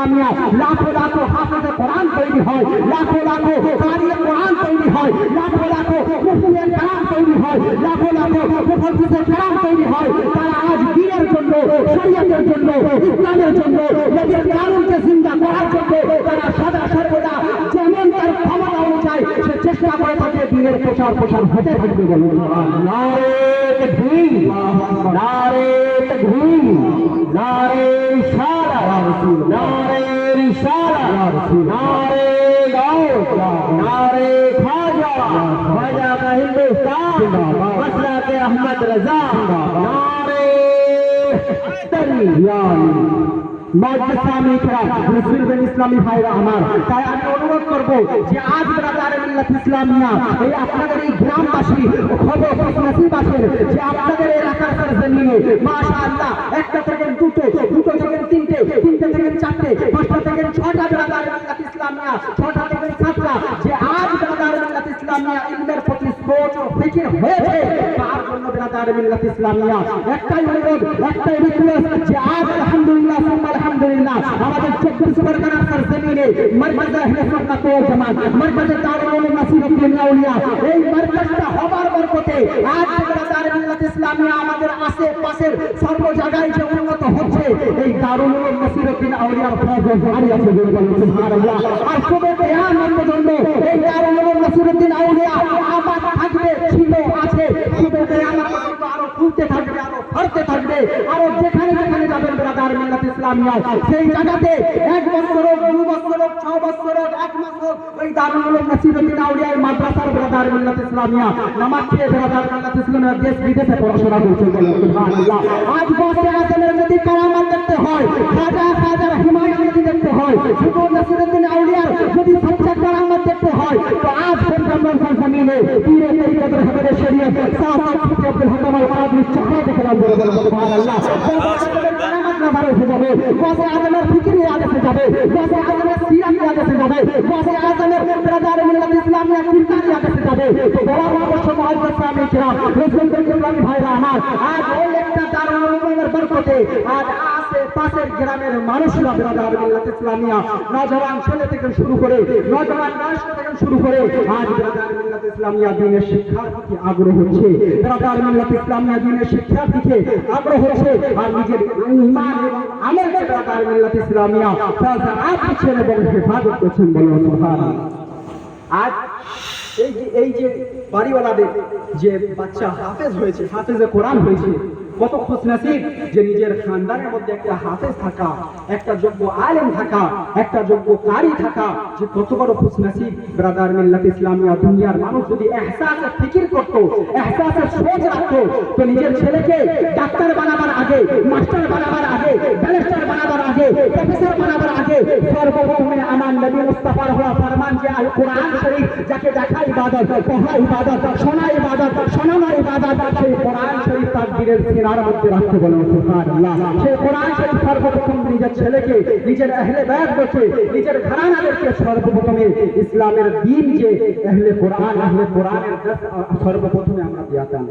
ইসলামিয়া লাখো লাখো হাফেজে কোরআন তৈরি হয়, লাখো লাখো কারিয়ে কোরআন তৈরি হয়, লাখো লাখো মুফতিয়ে কালাম তৈরি হয়, লাখো লাখো মুফাসসিরে কালাম তৈরি হয়। তারা আজ দ্বীনের জন্য, শরীয়তের জন্য, ইসলামের জন্য, নিজের কানুনকে জিন্দা করার জন্য তারা সদা সর্বদা যেমন তার ক্ষমতা অনুযায়ী সে চেষ্টা করে থাকে, দিনের প্রচার প্রসার হতে থাকবে বলুন নারে নারে ইশারা নারে গাও নারে খাজা খাজা का हिंदुस्तान मसला के अहमद रजा नारे ইসলামী ইসলামী ভাইরা আমার তাই আমি অনুরোধ করবো যে আজ ব্রাদার মিল্লাত ইসলামিয়া এই আপনাদের এই গ্রামবাসী খবর নসিবাসের যে আপনাদের এলাকার স্যার জমিনে মাশাআল্লাহ একটা ইসলামিয়া ইলমের প্রতি সোচ ও হয়েছে। তার জন্য ব্রাদার মিল্লাত ইসলামিয়া? একটাই অনুরোধ, একটাই রিকোয়েস্ট যে আজ আলহামদুলিল্লাহ, সুম্মা আলহামদুলিল্লাহ, আমাদের চব্বিশ পরগনার স্যার জমিনে মারকাজ আহলে সুন্নাত ওয়াল জামাত মারকাজ দারুল উলুম নাসিরউদ্দিন আউলিয়া, এই মারকাজটা হবার বরকতে আজ ব্রাদার মিল্লাত ইসলামিয়া আমাদের আশেপাশের সর্ব জায়গায় যে উন্নত হচ্ছে, এই দারুল উলুম নাসিরউদ্দিন আউলিয়ার সুবহানাল্লাহ। আর শুধু কিয়ামত পর্যন্ত এই নাসিরউদ্দিন আউলিয়া আবাদ থাকবে, ছিল, আছে। কিয়ামত পর্যন্ত আরও ফুলতে থাকবে, আরও ভরতে থাকবে, আরও যেখানে যেখানে যাবেন ব্রাদার মিল্লাত ইসলামিয়া। সেই জায়গাতে এক বছর হোক, দু বছর হোক, ছ বছর হোক, এক মাস হোক, ওই দারুল উলুম আউলিয়ার মাদ্রাসার ব্রাদার মিল্লাত ইসলামিয়া। নামাজ খেয়ে ব্রাদার মিল্লাত ইসলামিয়া দেশ বিদেশে পড়াশোনা করছে সুবহানাল্লাহ। আজ বসে আছেনের যদি কারামাত দেখতে হয় খাজা খাজা হিমায়ত যদি দেখতে হয় শুধু নাসিরউদ্দিন আউলিয়ার রমজান জমিনে তরিকাতের হাতে শরীয়ত সাহা মুফতি আব্দুল হাকাম আল কাদরি চাহা দেখলাম বলুন সুবহানাল্লাহ কারামাত না বারে হয়ে যাবে বসে আজমের ফিকিরি আদেশে যাবে বসে আজমের সিরাতি আদেশে যাবে বসে আজমের ব্রাদার মিল্লাত ইসলামিয়া কিরকানি আদেশে যাবে তো বলার অবশ্য মহাজ্জত ইসলামী কিরাম রসুলদের ইসলামী ভাইরা আমার আজ উলুমের বরকতে আজ আশেপাশের গ্রামের মানুষরা ব্রাদার মিল্লাত ইসলামিয়া, নজওয়ান ছেলে থেকে শুরু করে নজওয়ান বয়স্ক থেকে শুরু করে আজ ব্রাদার মিল্লাত ইসলামিয়া দিনের শিক্ষার প্রতি আগ্রহ হচ্ছে। ব্রাদার মিল্লাত ইসলামিয়া দিনের শিক্ষার দিকে আগ্রহ হচ্ছে আর নিজের ইমান এবং আমলকে ব্রাদার মিল্লাত ইসলামিয়া তারা আছেন এবং হেফাজত করছেন বলুন, সুবহানাল্লাহ। আজ এই যে বাড়িওয়ালাদের যে বাচ্চা হাফেজ হয়েছে, হাফেজে কোরআন হয়েছে কত খুশ নসিব যে নিজের খানদানের মধ্যে একটা হাফেজ থাকা, একটা যোগ্য আলেম থাকা, একটা যোগ্য কারি থাকা, যে কত বড় খুশ নসিব ব্রাদার মিল্লাত ইসলামিয়া, দুনিয়ার মানুষ যদি এহসাসে ফিকির করত এহসাসে সোচ রাখতো, তো নিজের ছেলেকে ডাক্তার বানাবার আগে, মাস্টার বানাবার আগে, ব্যারিস্টার বানাবার আগে প্রফেসর বানাবার আগে, সর্বপ্রথমে নবী হওয়া ফরমান যে আল কোরআন শরীফ, যাকে দেখা ইবাদত, পড়া ইবাদত, শোনা ইবাদত শোনানো ইবাদত, সেই কোরআন শরীফ তার দিলের সিনার মধ্যে রাখতে সুবহানাল্লাহ। সেই কোরআন শরীফ সর্বপ্রথম নিজের ছেলেকে, নিজের আহলে বায়াত বসে নিজের ঘরানাদেরকে সর্বপ্রথমে ইসলামের দিন যে আহলে কোরআন, আহলে কোরআনের সর্বপ্রথমে আমরা দিয়াতাম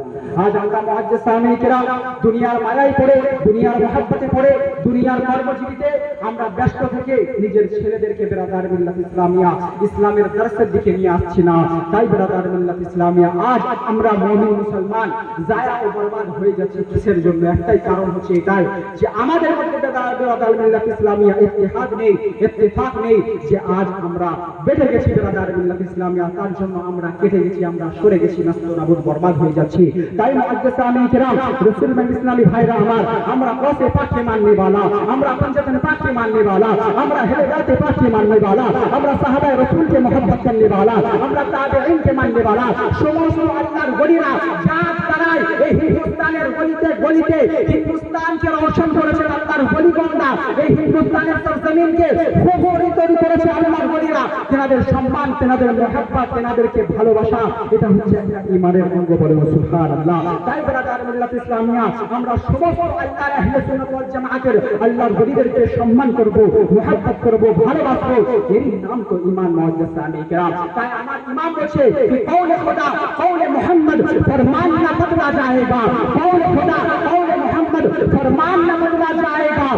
আজ আমরা মুহাদ্দিস সাহাবী কিরাম, দুনিয়ার মায়ায় পড়ে, দুনিয়ার মহব্বতে পড়ে, দুনিয়ার কর্মজীবীতে আমরা ব্যস্ত থেকে নিজের ছেলেদেরকে বেরাদার মিল্লাত ইসলামিয়া ইসলামের দর্শের দিকে নিয়ে আসছি না তাই বেরাদার মিল্লাত ইসলামিয়া আজ আমরা মুমিন মুসলমান জায়া ও বরবাদ হয়ে যাচ্ছে কিসের জন্য একটাই কারণ হচ্ছে এটাই যে আমাদের মধ্যে বেরাদার বেরাদার মিল্লাত ইসলামিয়া ইত্তেহাদ নেই ইত্তেফাক নেই যে আজ আমরা বেঁধে গেছি বেরাদার মিল্লাত ইসলামিয়া তার জন্য আমরা কেটে গেছি আমরা সরে গেছি নষ্ট নাবুদ বরবাদ হয়ে যাচ্ছি তাই মুআদ্দিস সাহাবী কিরাম রাসূল ইসলামী ভাইরা আমার আমরা কসে পাকে মাননে वाला আমরা पंजतन पाक के मानने वाला हमरा हिदायत पाक के मानने वाला हमरा साहबा रसूल के मोहब्बत करने वाला हमरा ताबईन के मानने वाला সমস্ত আল্লাহর গলিরা জাত তারাই এই হিন্দুস্তানের গলিতে গলিতে হিন্দুস্তানকে রোশন করেছে আল্লাহর গলিগন্ডা এই হিন্দুস্তানের সরজমিনকে খবরি তৈরি করেছে আল্লাহর গলিরা তেনাদের সম্মান তেনাদের মোহাব্বত তেনাদেরকে ভালোবাসা এটা হচ্ছে একটা ইমানের অঙ্গ বলে সুবহানাল্লাহ তাই ব্রাদার মিল্লাত ইসলামিয়া আমরা সমস্ত আল্লাহর আহলে সুন্নাত ওয়াল জামাতের আল্লাহর গরিদেরকে সম্মান করব মোহাব্বত করব ভালোবাসবো এর নাম তো ইমান মুআজ্জাজ সাহাবী کرام তাই আমার ইমাম বলছে कि कौन खुदा कौन मोहम्मद फरमान ना बदला जाएगा कौन खुदा कौन मोहम्मद फरमान ना बदला जाएगा